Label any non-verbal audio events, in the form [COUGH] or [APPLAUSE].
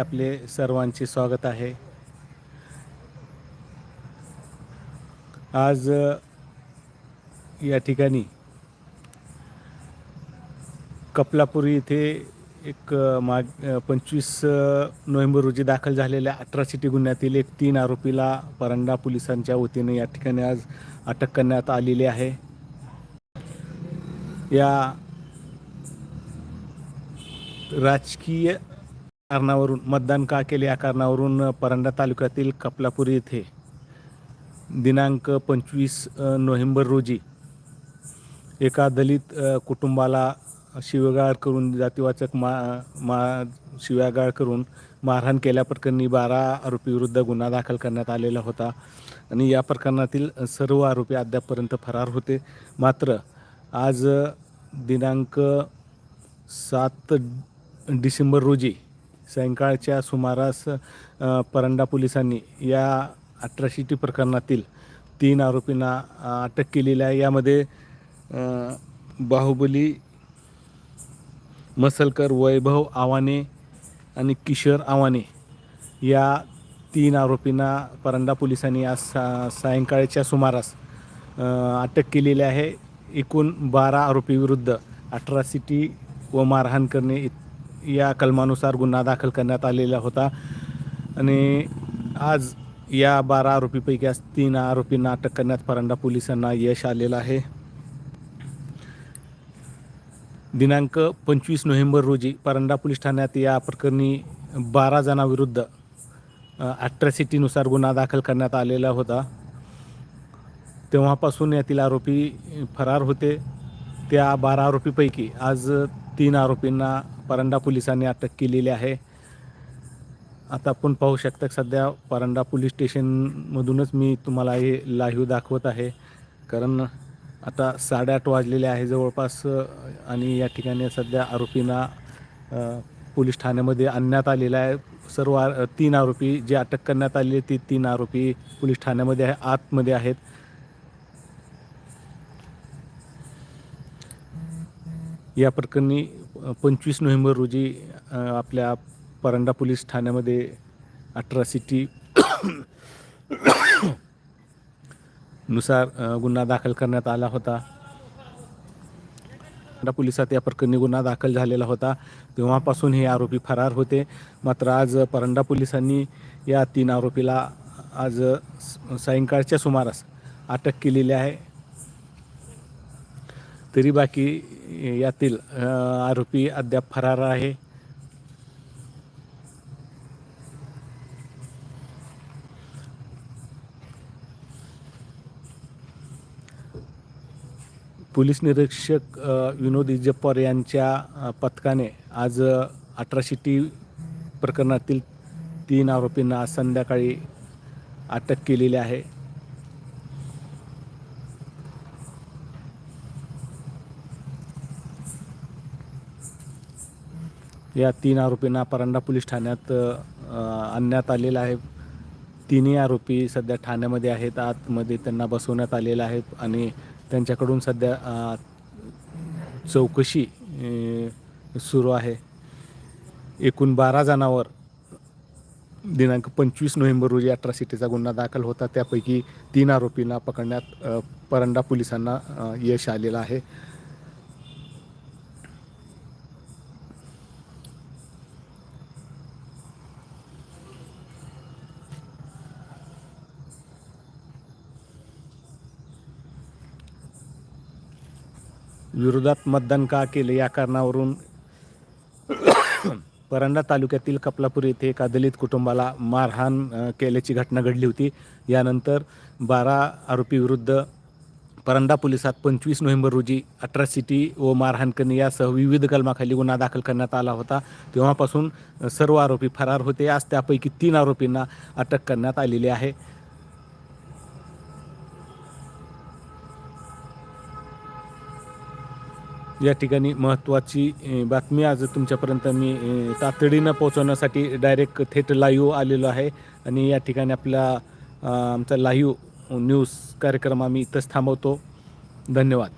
आपले सर्वांचे स्वागत आहे. आज या ठिकाणी कपलापुरी येथे एक माग पंचवीस नोव्हेंबर रोजी दाखल झालेल्या अठरासिटी गुन्ह्यातील एक तीन आरोपीला परंडा पोलिसांच्या वतीने या ठिकाणी आज अटक करण्यात आलेली आहे. या राजकीय कारणावरून मतदान का केले? या कारणावरून परंडा तालुक्यातील कपलापुरी येथे दिनांक पंचवीस नोव्हेंबर रोजी एका दलित कुटुंबाला शिवगाळ करून जातीवाचक मा मा शिव्यागाळ करून मारहाण केल्याप्रकरणी बारा आरोपीविरुद्ध गुन्हा दाखल करण्यात आलेला होता आणि या प्रकरणातील सर्व आरोपी अद्यापपर्यंत फरार होते. मात्र आज दिनांक सात डिसेंबर रोजी सायंकाळच्या सुमारास परंडा पोलिसांनी या अठराशिटी प्रकरणातील तीन आरोपींना अटक केलेली आहे. यामध्ये बाहुबली मसलकर वैभव आवाने आणि किशोर आवाने या तीन आरोपींना परंडा पोलिसांनी आज सा सायंकाळच्या सुमारास अटक केलेली आहे. एकूण बारा आरोपीविरुद्ध अठरासिटी व मारहाण करणे इत- या कलमानुसार गुन्हा दाखल करण्यात आलेला होता. आणि आज या बारा आरोपीपैकी आज तीन आरोपींना अटक करण्यात परंडा पोलिसांना यश आलेलं आहे. दिनांक पंचवीस नोव्हेंबर रोजी परंडा पोलीस ठाण्यात या प्रकरणी बारा जणांविरुद्ध अट्रॅसिटीनुसार गुन्हा दाखल करण्यात आलेला होता. तेव्हापासून यातील आरोपी फरार होते. त्या बारा आरोपीपैकी आज तीन आरोपींना परंडा पोलिसांनी अटक केलेली आहे. आता आपण पाहू शकता सध्या परंडा पोलीस स्टेशनमधूनच मी तुम्हाला हे लाईव्ह दाखवत आहे. कारण आता साडेआठ वाजलेले आहे जवळपास आणि या ठिकाणी सध्या आरोपींना पोलीस ठाण्यामध्ये आणण्यात आलेलं आहे. सर्व तीन आरोपी जे अटक करण्यात आलेले ते तीन आरोपी पोलीस ठाण्यामध्ये आहे आतमध्ये आहेत. या प्रकरणी पंचवीस नोव्हेंबर रोजी आपल्या परंडा पोलीस ठाण्यामध्ये अठरासिटी नुसार गुन्हा दाखल करण्यात आला होता. परंडा पोलिसात या प्रकरणी गुन्हा दाखल झालेला होता. तेव्हापासून हे आरोपी फरार होते. मात्र आज परंडा पोलिसांनी या तीन आरोपीला आज स- सायंकाळच्या सुमारास अटक केलेली आहे. तरी बाकी यातील आरोपी अद्याप फरार आहे. पोलीस निरीक्षक विनोद इजप्पर यांच्या पथकाने आज अठराशे टी प्रकरणातील तीन आरोपींना आज संध्याकाळी अटक केलेली आहे. या तीन आरोपींना परंडा पोलीस ठाण्यात आणण्यात आलेलं आहे तिन्ही आरोपी सध्या ठाण्यामध्ये आहेत. आतमध्ये त्यांना बसवण्यात आलेलं आहे आणि त्यांच्याकडून सध्या चौकशी सुरू आहे. एकूण बारा जणांवर दिनांक पंचवीस नोव्हेंबर रोजी अठरासिटीचा गुन्हा दाखल होता. त्यापैकी तीन आरोपींना पकडण्यात परंडा पोलिसांना यश आलेलं आहे. विरोधात मतदान का केले या कारणावरून [COUGHS] परंडा तालुक्यातील कपलापूर येथे एका दलित कुटुंबाला मारहाण केल्याची घटना घडली होती. यानंतर बारा आरोपीविरुद्ध परंडा पोलिसात पंचवीस नोव्हेंबर रोजी अठरासिटी व मारहाण करणे यासह विविध कलमाखाली गुन्हा दाखल करण्यात आला होता. तेव्हापासून सर्व आरोपी फरार होते. आज त्यापैकी तीन आरोपींना अटक करण्यात आलेली आहे. या ठिकाणी महत्त्वाची बातमी आज तुमच्यापर्यंत मी तातडीनं पोहोचवण्यासाठी डायरेक्ट थेट लाईव्ह आलेलो आहे. आणि या ठिकाणी आपला आमचा लाईव्ह न्यूज कार्यक्रम आम्ही इथंच थांबवतो. धन्यवाद.